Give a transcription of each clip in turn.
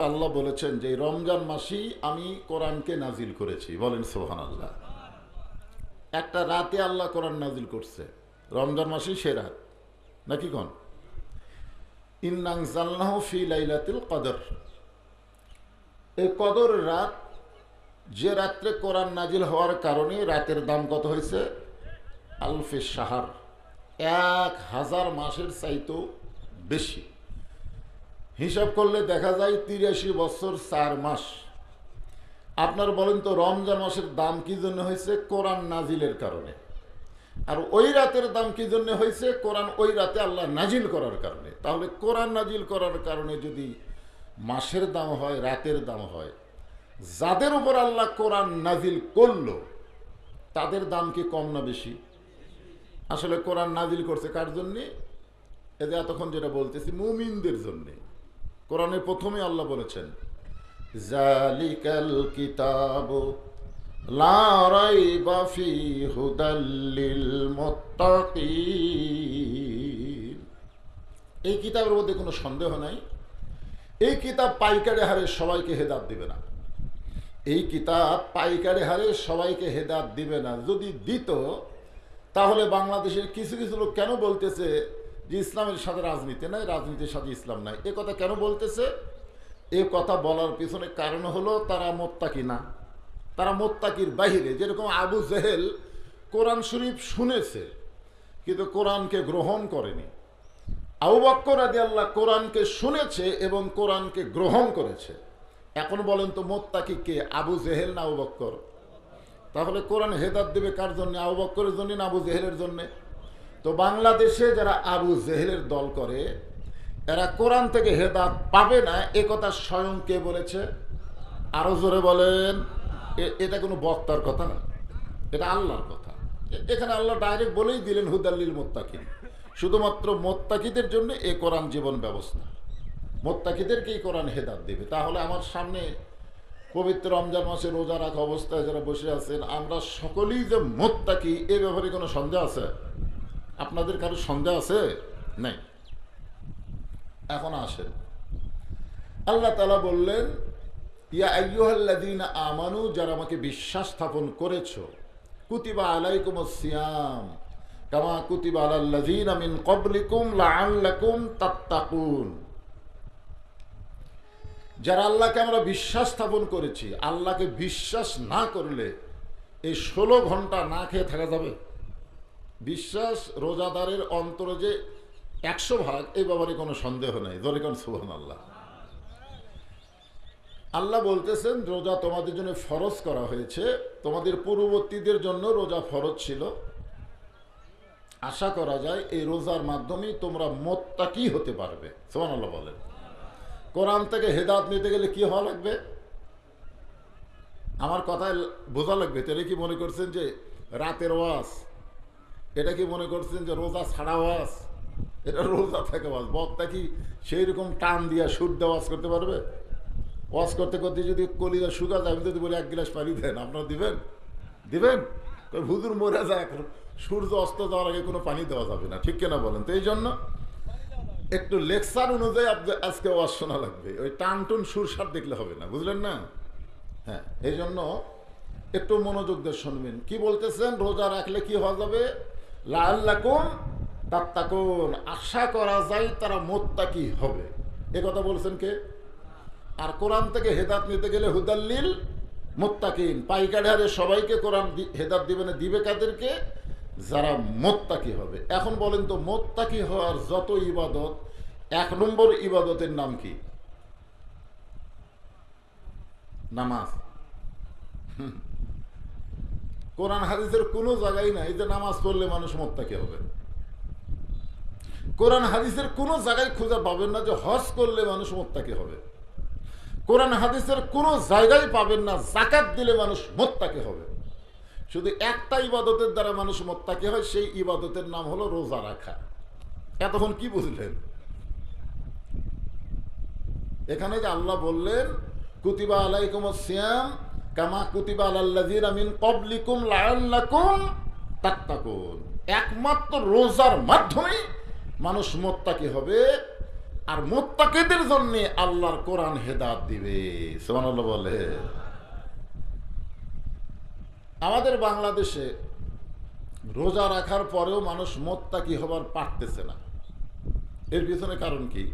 আল্লাহ বলেছেন যে, রমজান মাসেই আমি কোরআনকে নাজিল করেছি। বলেন সোহান আল্লাহ একটা রাতে আল্লাহ কোরআন নাজিল করছে। রমজান মাসেই সে রাত। নাকি কন? কদর। এই কদর রাত, যে রাত্রে কোরআন নাজিল হওয়ার কারণে রাতের দাম কত হয়েছে? আলফে সাহার এক হাজার মাসের চাইতেও বেশি। হিসাব করলে দেখা যায় তিরাশি বছর চার মাস। আপনার বলেন তো, রমজান মাসের দাম কি জন্য হয়েছে? কোরআন নাজিলের কারণে। আর ওই রাতের দাম কি জন্য হয়েছে? কোরআন ওই রাতে আল্লাহ নাজিল করার কারণে। তাহলে কোরআন নাজিল করার কারণে যদি মাসের দাম হয়, রাতের দাম হয়, যাদের উপর আল্লাহ কোরআন নাজিল করল, তাদের দাম কি কম না বেশি? আসলে কোরআন নাজিল করছে কার জন্যে? এদের এতক্ষণ যেটা বলতেছি, মুমিনদের জন্যে। কোরআনের প্রথমে আল্লাহ বলেছেন, জালিকাল কিতাব এই কিতাবের মধ্যে কোনো সন্দেহ নাই। এই কিতাব পাইকারে হারে সবাইকে হেদাত দিবে না। এই কিতাব পাইকারে হারে সবাইকে হেদাত দিবে না। যদি দিত, তাহলে বাংলাদেশের কিছু কিছু লোক কেন বলতেছে যে ইসলামের সাথে রাজনীতি নাই, রাজনীতির সাথে ইসলাম নাই। এ কথা কেন বলতেছে? এ কথা বলার পিছনে কারণ হলো তারা মোত্তাকি না। তারা মোত্তাকির বাহিরে। যেরকম আবু জেহেল কোরআন শরীফ শুনেছে, কিন্তু কোরআনকে গ্রহণ করেনি। আবু বক্কর আদি আল্লাহ কোরআনকে শুনেছে এবং কোরআনকে গ্রহণ করেছে। এখন বলেন তো মোত্তাকি কে? আবু জেহেল না আবু বক্কর? তাহলে কোরআন হেদাত দেবে কার জন্য? আবু বক্করের জন্য না আবু জেহেলের জন্যে? তো বাংলাদেশে যারা আবু জেহেলের দল করে, এরা কোরআন থেকে হেদাত পাবে না, এ কথা স্বয়ং কে বলেছে? আরও জোরে বলেন। এটা কোনো বক্তার কথা? এটা আল্লাহর কথা। এখানে আল্লাহ ডাইরেক্ট বলেই দিলেন হুদাল্লিল মোত্তাকিন। শুধুমাত্র মোত্তাকিদের জন্য এ কোরআন জীবন ব্যবস্থা। মোত্তাকিদেরকেই কোরআন হেদাত দেবে। তাহলে আমার সামনে পবিত্র রমজান মাসে রোজা রাখা অবস্থায় যারা বসে আছেন, আমরা সকলেই যে মোত্তাকি, এ ব্যাপারে কোনো সন্দেহ আছে? আপনাদের কারও সন্দেহ আছে? নাই। এখন আসেন। আল্লাহ তালা বললেন, ইয়া আইয়ুহাল্লাযীনা আমানু, যারা আমাকে বিশ্বাস স্থাপন করেছ, কুতিবা আলাইকুম সিয়াম, কামা কুতিবা আলাল্লাযীনা মিন ক্বাবলিকুম লাআল্লাকুম তাত্তাকুন। যারা আল্লাহকে আমরা বিশ্বাস স্থাপন করেছি, আল্লাহকে বিশ্বাস না করলে এই ষোলো ঘণ্টা না খেয়ে থাকা যাবে? বিশ্বাস রোজাদারের অন্তরে যে একশো ভাগ এই ব্যাপারে কোনো সন্দেহ নেই। জরিকান সুহান আল্লাহ আল্লাহ বলতেছেন, রোজা তোমাদের জন্য ফরজ করা হয়েছে। তোমাদের পূর্ববর্তীদের জন্য রোজা ফরজ ছিল। আশা করা যায় এই রোজার মাধ্যমেই তোমরা মোত্তাকি হতে পারবে। সোহান আল্লাহ বলেন। কোরআন থেকে হেদাত নিতে গেলে কি হওয়া লাগবে? আমার কথায় বোঝা লাগবে। তাহলে কি মনে করছেন যে রাতের ওয়াজ এটা কি মনে করছেন যে রোজা ছাড়া ওয়াজ? এটা রোজা থেকে ওয়াজ। বক্তা কি সেই রকম টান দিয়া সুর দেওয়া ওয়াজ করতে পারবে? ওয়াজ করতে করতে যদি কলিজা শুকা যায়, আমি যদি বলি এক গিলাস পানি দেন, আপনারা দিবেন? দিবেন? হুজুর মরে যায় সূর্য অস্ত যাওয়ার আগে কোনো পানি দেওয়া যাবে না, ঠিক কিনা বলেন তো? এই জন্য একটু লেকচার অনুযায়ী আজকে ওয়াজ শোনা লাগবে। ওই টান টুন সুরসার দেখলে হবে না, বুঝলেন না? হ্যাঁ এই জন্য একটু মনোযোগ দিয়ে শুনবেন। কি বলতেছেন? রোজা রাখলে কি হওয়া যাবে? আশা করা যায় তারা মোত্তাকি হবে? এ কথা বলছেন কে? আর কোরআন থেকে হেদাত নিতে গেলে হুদাল্লিল মোত্তাকিন। পাইকারি হারে সবাইকে কোরআন হেদাত দিবে না, দিবে কাদেরকে? যারা মোত্তাকি হবে? এখন বলেন তো মোত্তাকি হওয়ার যত ইবাদত, এক নম্বর ইবাদতের নাম কি? নামাজ। কোরআন হাদিসের কোনো জায়গায় নাই যে নামাজ পড়লে মানুষ মোত্তাকি হবে। কোরআন হাদিসের কোনো জায়গায় খুঁজে পাবেন না যে হজ করলে মানুষ মোত্তাকি হবে। কোরআন হাদিসের কোনো জায়গায় পাবেন না জাকাত দিলে মানুষ মোত্তাকি হবে। শুধু একটা ইবাদতের দ্বারা মানুষ মোত্তাকি হয়, সেই ইবাদতের নাম হলো রোজা রাখা। এতক্ষণ কি বুঝলেন? এখানে যে আল্লাহ বললেন, কুতিবা আলাইকুম সিয়াম কামা কুতিবা আলাল্লাযিনা মিন ক্বাবলিকুম লাআল্লাকুম তাত্তাকুন। একমাত্র রোজার মাধ্যমে মানুষ মোত্তাকি হবে আর মোত্তাকেদের জন্য আল্লাহর কোরআন হেদাত দিবে। সুবহানাল্লাহ বলে। আমাদের বাংলাদেশে রোজা রাখার পরেও মানুষ মোত্তাকি হবার পারতেছে না। এর পিছনে কারণ কি?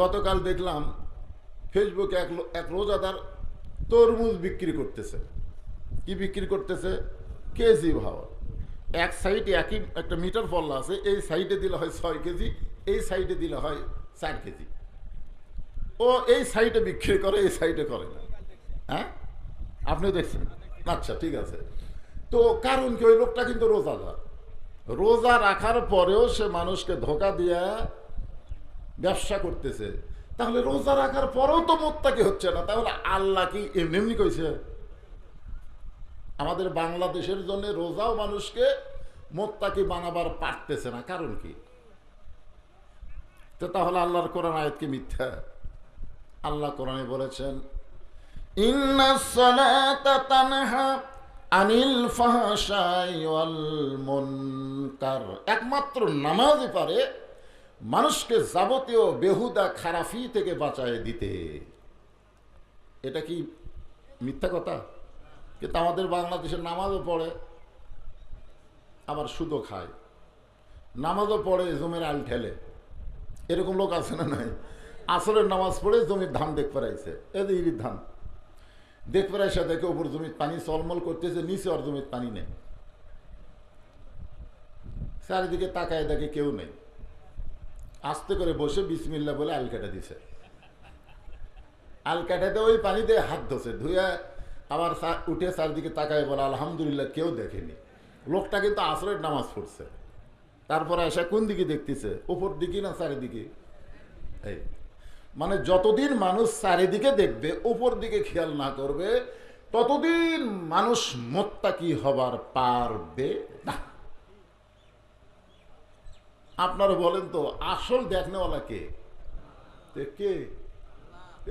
গতকাল দেখলাম ফেসবুকে এক এক রোজাদার তরমুজ বিক্রি করতেছে। কি বিক্রি করতেছে? কেজি ভাও এক সাইডে একই একটা মিটার ফল আছে, এই সাইডে দিলে হয় ছয় কেজি, এই সাইডে দিলে হয় চার কেজি। ও এই সাইডে বিক্রি করে, এই সাইডে করে না। হ্যাঁ? আপনি দেখছেন? আচ্ছা ঠিক আছে। তো কারণ কি? ওই লোকটা কিন্তু রোজাদার। রোজা রাখার পরেও সে মানুষকে ধোকা দিয়ে ব্যবসা করতেছে। তাহলে রোজা রাখার পরেও তো মোত্তাকি হচ্ছে না। তাহলে আল্লাহ কি এমনি এমনি কইছে? আমাদের বাংলাদেশের জন্য রোজাও মানুষকে মোত্তাকি বানাবার পারতেছে না। কারণ কি? তো তাহলে আল্লাহর কোরআন আয়াত কি মিথ্যা? আল্লাহ কোরআনে বলেছেন আনিল একমাত্র নামাজই পারে মানুষকে যাবতীয় বেহুদা, খারাফি থেকে বাঁচায় দিতে। এটা কি মিথ্যা কথা? কিন্তু আমাদের বাংলাদেশের নামাজও পড়ে, আবার সুদও খায়। নামাজও পড়ে, জমির আল ঠেলে। এরকম লোক আছে না নাই? আসরের নামাজ পড়ে জমির ধান দেখ পারাইছে এদের ইরির ধান। দেখ পারাইসা দেখে ওপর জমির পানি চলমল করতেছে, নিচে আর জমির পানি নেই। চারিদিকে তাকায় দেখে কেউ নেই। আস্তে করে বসে বিসমিল্লা বলে আল কেটে দিছে। আল কাটাতে ওই পানিতে হাত ধসে ধুয়ে আবার উঠে চারদিকে তাকায় বলে, আলহামদুলিল্লাহ, কেউ দেখেনি। লোকটা কিন্তু আসরের নামাজ পড়ছে। তারপরে এসে কোন দিকে দেখতেছে? উপর দিকে না চারিদিকে এই মানে যতদিন মানুষ চারিদিকে দেখবে, উপর দিকে খেয়াল না করবে, ততদিন মানুষ মোত্তাকি হবার পারবে না। আপনারা বলেন তো, আসল দেখনেওয়ালা কে? কে?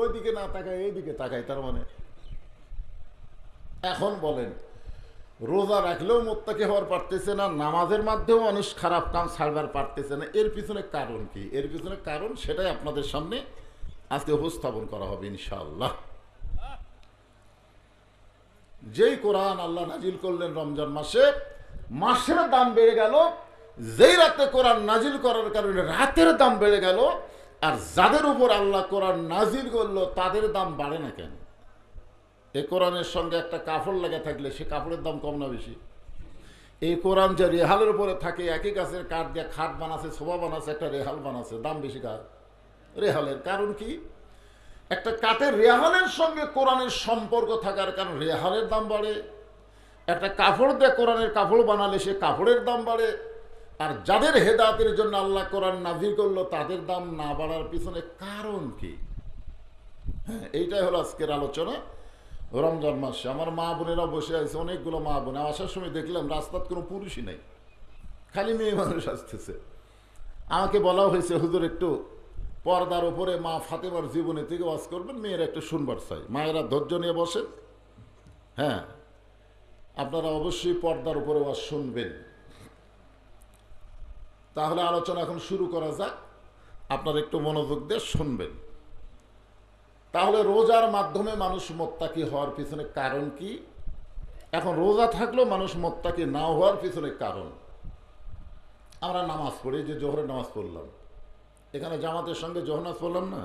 ওই দিকে না তাকায়, এইদিকে তাকায়, তার মানে। এখন বলেন, রোজা রাখলেও মোত্তাকি হওয়ার পারতেছে না, নামাজের মাধ্যমেও মানুষ খারাপ কাম ছাড়বার পারতেছে না। এর পিছনে কারণ কি? এর পিছনে কারণ সেটাই আপনাদের সামনে আজকে উপস্থাপন করা হবে, ইনশাআল্লাহ। যেই কোরআন আল্লাহ নাজিল করলেন রমজান মাসে, মাসের দাম বেড়ে গেল যেই রাতে কোরআন নাজিল করার কারণে রাতের দাম বেড়ে গেল, আর যাদের উপর আল্লাহ কোরআন নাজিল করল, তাদের দাম বাড়ে না কেন? এই কোরআনের সঙ্গে একটা কাপড় লেগে থাকলে সে কাপড়ের দাম কম না বেশি। এই কোরআন যে রেহালের উপরে থাকে, একই গাছের কাঠ দিয়ে খাট বানাচ্ছে শোভা বানাচ্ছে একটা রেহাল বানাচ্ছে দাম বেশি কার? রেহালের। কারণ কি? একটা কাঠের রেহালের সঙ্গে কোরআনের সম্পর্ক থাকার কারণ রেহালের দাম বাড়ে। একটা কাপড় দিয়ে কোরআনের কাপড় বানালে সে কাপড়ের দাম বাড়ে। আর যাদের হেদাতের জন্য আল্লাহ কোরআন নাজির করল, তাদের দাম না বাড়ার পিছনে কারণ কি? হ্যাঁ এইটাই হলো আজকের আলোচনা। রমজান মাসে আমার মা বোনেরা বসে আছে, অনেকগুলো মা বোন। আসার সময় দেখলাম রাস্তার কোনো পুরুষই নেই। খালি মেয়ে মানুষ আসতেছে। আমাকে বলা হয়েছে, হুজুর, একটু পর্দার উপরে মা ফাতেমার জীবনে থেকে ওয়াজ করবেন, মেয়েরা একটু শুনবার চাই মায়েরা ধৈর্য নিয়ে বসেন। হ্যাঁ আপনারা অবশ্যই পর্দার উপরে ওয়াজ শুনবেন। তাহলে আলোচনা এখন শুরু করা যাক। আপনারা একটু মনোযোগ দিয়ে শুনবেন। তাহলে রোজার মাধ্যমে মানুষ মোত্তাকি হওয়ার পিছনে কারণ কি? এখন রোজা থাকলেও মানুষ মোত্তাকি না হওয়ার পিছনে কারণ। আমরা নামাজ পড়ি যে জোহরের নামাজ পড়লাম। এখানে জামাতের সঙ্গে জোহর নামাজ পড়লাম না?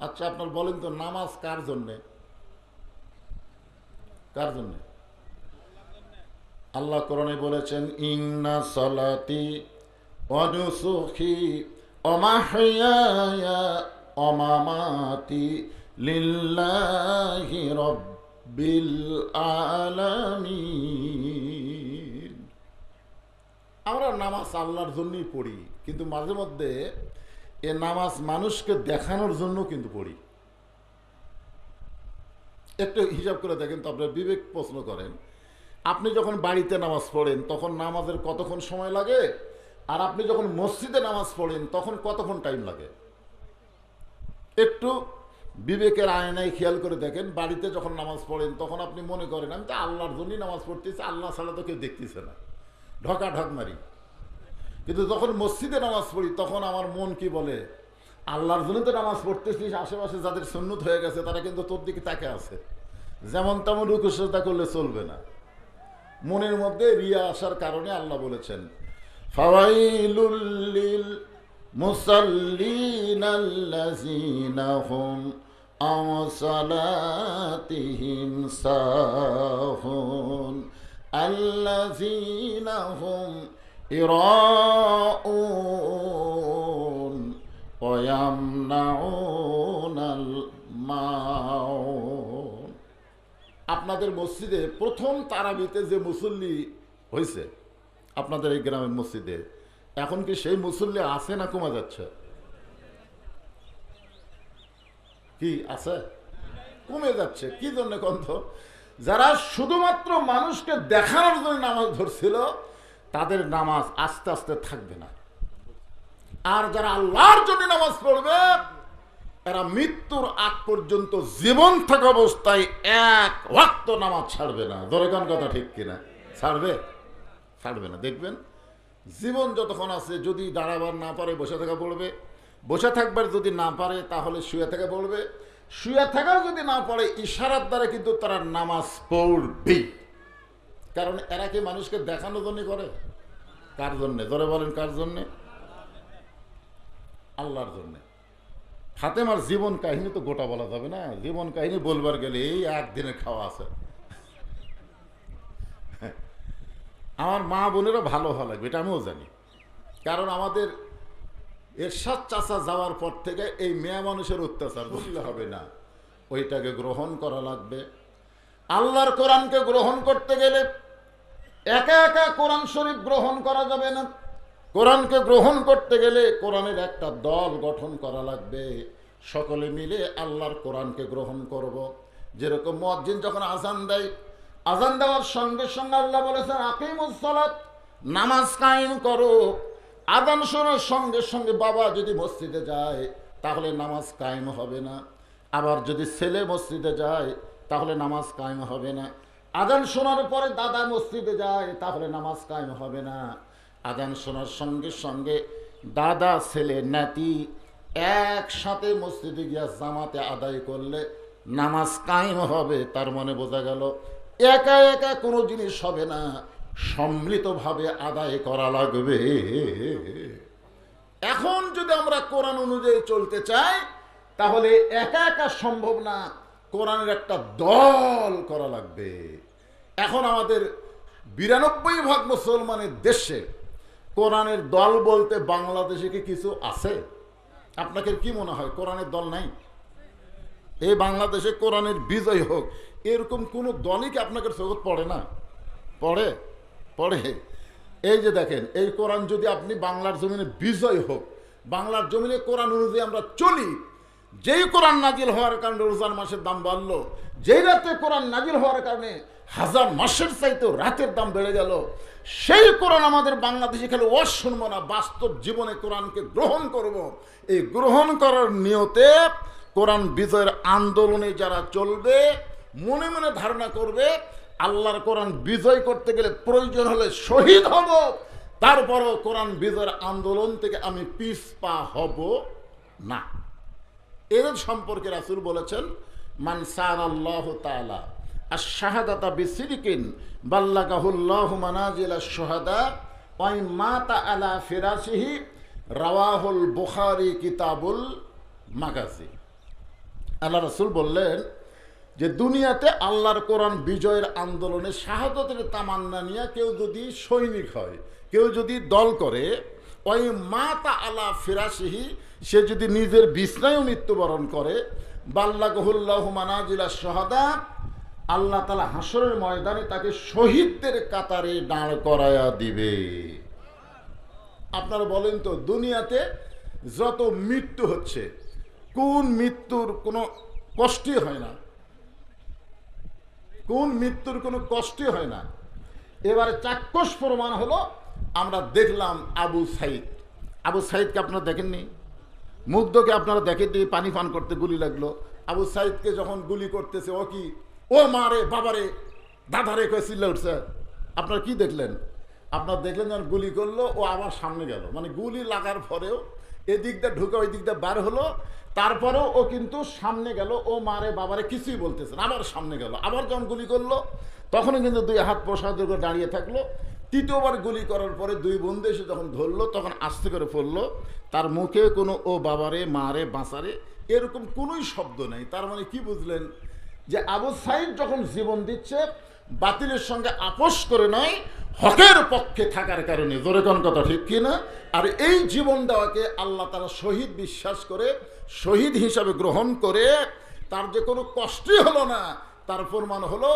আচ্ছা আপনার বলেন তো, নামাজ কার জন্যে? কার জন্যে? আল্লাহ কোরআনে বলেছেন, ইন্না সালাতি অনুসুখি অমাহিয়া অমামাতি লিল্লাহি রব্বিল আলামিন। আমরা নামাজ আল্লাহর জন্যই পড়ি, কিন্তু মাঝে মধ্যে এ নামাজ মানুষকে দেখানোর জন্য কিন্তু পড়ি। একটু হিসাব করে দেখেন তো আপনার বিবেক প্রশ্ন করেন। আপনি যখন বাড়িতে নামাজ পড়েন, তখন নামাজের কতক্ষণ সময় লাগে? আর আপনি যখন মসজিদে নামাজ পড়েন, তখন কতক্ষণ টাইম লাগে? একটু বিবেকের আয়নায় খেয়াল করে দেখেন, বাড়িতে যখন নামাজ পড়েন, তখন আপনি মনে করেন, আমি তো আল্লাহর জন্যই নামাজ পড়তেছি, আল্লাহ ছাড়া তো কেউ দেখতেছে না। ঢকা ঢক মারি। কিন্তু যখন মসজিদে নামাজ পড়ি, তখন আমার মন কি বলে? আল্লাহর জন্য তো নামাজ পড়তেছিস, আশেপাশে যাদের সুন্নত হয়ে গেছে, তারা কিন্তু তোর দিকে তাকে আছে। যেমন তেমন রুকুসতা করলে চলবে না। মনের মধ্যে রিয়া আসার কারণে আল্লাহ বলেছেন ফাওয়াইলুল লিল মুসাল্লিন আল্লাযিনা হুম আন সালাতিহিম সাহুন আল্লাযিনা হুম ইরাউন ওয়া ইয়ামনাউনাল মাউন। আপনাদের মসজিদে প্রথম তারাবিতে যে মুসল্লি হয়েছে আপনাদের এই গ্রামের মসজিদে। এখন কি সেই মুসল্লি আছে না কমা যাচ্ছে? কি আছে? কমে যাচ্ছে, কি জন্য কন্থ যারা শুধুমাত্র মানুষকে দেখানোর জন্য নামাজ ধরছিল, তাদের নামাজ আস্তে আস্তে থাকবে না। আর যারা আল্লাহর জন্য নামাজ পড়বে, এরা মৃত্যুর আগ পর্যন্ত জীবন থাকা অবস্থায় এক ওয়াক্ত নামাজ ছাড়বে না। দরকার কথা ঠিক কিনা? ছাড়বে? ছাড়বে না। দেখবেন, জীবন যতক্ষণ আছে, যদি দাঁড়াবার না পারে, বসে থাকা পড়বে বসে থাকবার যদি না পারে, তাহলে শুয়ে থাকা পড়বে শুয়ে থাকাও যদি না পারে, ইশারার দ্বারা কিন্তু তারা নামাজ পড়বেই। কারণ এরা কি মানুষকে দেখানোর জন্য করে? কার জন্যে? ধরে বলেন, কার জন্যে? আল্লাহর জন্যে। ফাতেমার জীবন কাহিনী তো গোটা বলা যাবে না। জীবন কাহিনী বলবার গেলে এই একদিনের খাওয়া আছে। আমার মা বোনেরও ভালো হওয়া লাগবে, এটা আমিও জানি। কারণ আমাদের এরশাদ চাষা যাওয়ার পর থেকে এই মেয়ে মানুষের অত্যাচার বুঝলে হবে না। ওইটাকে গ্রহণ করা লাগবে। আল্লাহর কোরআনকে গ্রহণ করতে গেলে একা একা কোরআন শরীফ গ্রহণ করা যাবে না। কোরআনকে গ্রহণ করতে গেলে কোরআনের একটা দল গঠন করা লাগবে। সকলে মিলে আল্লাহর কোরআনকে গ্রহণ করব। যেরকম মজ্জিন যখন আজান দেয় আজান দেওয়ার সঙ্গে সঙ্গে আল্লাহ বলেছেন আকিমুসলাত নামাজ কায়েম করো। আদান শোনার সঙ্গে সঙ্গে বাবা যদি মসজিদে যায়, তাহলে নামাজ কায়েম হবে না। আবার যদি ছেলে মসজিদে যায়, তাহলে নামাজ কায়েম হবে না। আদান শোনার পরে দাদা মসজিদে যায়, তাহলে নামাজ কায়েম হবে না। আদান শোনার সঙ্গে সঙ্গে দাদা, ছেলে, নাতি একসাথে মসজিদে গিয়া জামাতে আদায় করলে নামাজ কায়েম হবে, তার মনে বোঝা গেল একা একা কোনো জিনিস হবে না। সম্মিলিতভাবে আদায় করা লাগবে। এখন যদি আমরা কোরআন অনুযায়ী চলতে চাই, তাহলে একা একা সম্ভব না, কোরআনের একটা দল করা লাগবে। এখন আমাদের বিরানব্বই ভাগ মুসলমানের দেশে কোরআনের দল বলতে বাংলাদেশে কি কিছু আছে? আপনাকে কি মনে হয়, কোরআনের দল নাই? এই বাংলাদেশে কোরআনের বিজয় হোক এরকম কোনো দলই কি আপনাকে জগৎ পড়ে না? পড়ে? পড়ে। এই যে দেখেন, এই কোরআন যদি আপনি বাংলার জমিনে বিজয় হোক, বাংলার জমিনে কোরআন অনুযায়ী আমরা চলি, যেই কোরআন নাজিল হওয়ার কারণে রোজান মাসের দাম বাড়লো, যেই রাতে কোরআন নাজিল হওয়ার কারণে হাজার মাসের চাইতেও রাতের দাম বেড়ে গেল, সেই কোরআন আমাদের বাংলাদেশে খেলে ওয়াজ শুনব না, বাস্তব জীবনে কোরআনকে গ্রহণ করব। এই গ্রহণ করার নিয়তে কোরআন বিজয়ের আন্দোলনে যারা চলবে মনে মনে ধারণা করবে, আল্লাহর কোরআন বিজয় করতে গেলে প্রয়োজন হলে শহীদ হব। তারপরও কোরআন বিজয়ের আন্দোলন থেকে আমি পিস পা হব না। এদের সম্পর্কে রাসুল বলেছেন, মান সার আল্লাহ তালা আর শাহাদাতা বিসিরিকিন বাল্লাগাহুল্লাহ মানাজিল সোহাদা ওয়াই মাতা আলা ফিরাসিহি রাওয়াহুল বুখারি কিতাবুল মাগাজি। আল্লাহ রসুল বললেন যে দুনিয়াতে আল্লাহর কোরআন বিজয়ের আন্দোলনে শাহাদতের তামান্না নিয়ে কেউ যদি সৈনিক হয়, কেউ যদি দল করে, ওই মাতা আলা ফিরাসিহি সে যদি নিজের বিছনায়ও মৃত্যুবরণ করে, বাল্লাগহুল্লাহ মানাজিলা সোহাদা আল্লাহ তালা হাসরের ময়দানে তাকে শহীদদের কাতারে দাঁড় করায়া দিবে। আপনারা বলেন তো, দুনিয়াতে যত মৃত্যু হচ্ছে, কোন মৃত্যুর কোনো কষ্টই হয় না। কোন মৃত্যুর কোনো কষ্টই হয় না। এবারে চাক্ষুষ প্রমাণ হলো, আমরা দেখলাম আবু সাইদ। আবু সাইদকে আপনারা দেখেননি? মুগ্ধকে আপনারা দেখেননি পানি পান করতে গুলি লাগল। আবু সাইদকে যখন গুলি করতেছে, ও কি? ও মারে বাবারে দাদারে কয়ে চিল্লা উঠছে? আপনারা কি দেখলেন? আপনার দেখলেন যখন গুলি করল, ও আবার সামনে গেল। মানে গুলি লাগার পরেও এদিক দিয়ে ঢুকে ওই দিক দিয়ে বার হলো, তারপরেও ও কিন্তু সামনে গেল। ও মারে বাবারে কিছুই বলতেছে না। আবার সামনে গেল, আবার যখন গুলি করল তখনও কিন্তু দুই হাত প্রসাদ করে দাঁড়িয়ে থাকল। তৃতীয়বার গুলি করার পরে দুই বন্ধু এসে যখন ধরলো, তখন আস্তে করে পড়ল। তার মুখে কোনো, ও বাবারে মারে বাঁচারে এরকম কোনোই শব্দ নেই। তার মানে কি বুঝলেন? যে আবু সাইদ যখন জীবন দিচ্ছে বাতিলের সঙ্গে আপোষ করে নয় হকের পক্ষে থাকার কারণে। জোরে কোন কথা ঠিক কিনা? আর এই জীবন দেওয়াকে আল্লাহ তারা শহীদ বিশ্বাস করে, শহীদ হিসাবে গ্রহণ করে, তার যে কোনো কষ্টই হলো না, তার প্রমাণ হলো,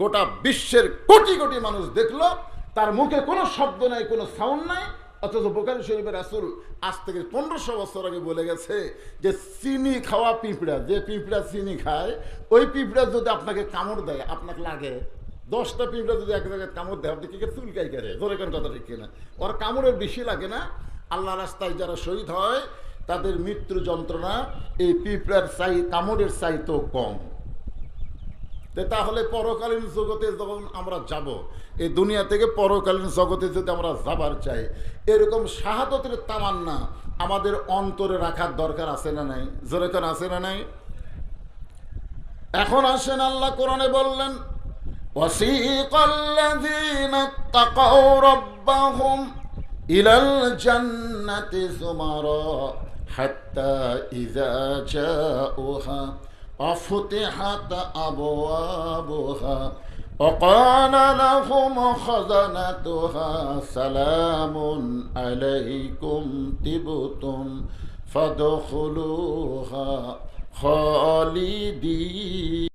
গোটা বিশ্বের কোটি কোটি মানুষ দেখল, তার মুখে কোনো শব্দ নাই, কোনো সাউন্ড নাই, অথচ বোকারি শরীফের রাসুল আজ থেকে পনেরোশো বছর আগে বলে গেছে যে, চিনি খাওয়া পিঁপড়া, যে পিঁপড়া চিনি খায়, ওই পিঁপড়া যদি আপনাকে কামড় দেয়, আপনাকে লাগে দশটা পিঁপড়া যদি এক জায়গায় কামড় আপনি কি চুলকাই করে ধরে কেন কথা ঠিক কিনা? ওর কামড়ের বেশি লাগে না। আল্লাহ রাস্তায় যারা শহীদ হয়, তাদের মৃত্যু যন্ত্রণা এই পিঁপড়ার চাই, কামড়ের কম। তে তাহলে পরকালীন জগতে যখন আমরা যাব, এই দুনিয়া থেকে পরকালীন জগতে যদি আমরা যাবার চাই, এরকম শাহাদতের তামান্না আমাদের অন্তরে রাখার দরকার আছে না নাই? যেরকম আছে না নাই? এখন আসেন আল্লাহ কোরআনে বললেন وسيق الذين اتقوا ربهم إلى الجنة زمرا حتى إذا جاءوها وفتحت أبوابها وقال لهم خزنتها سلام عليكم تبتم فادخلوها خالدين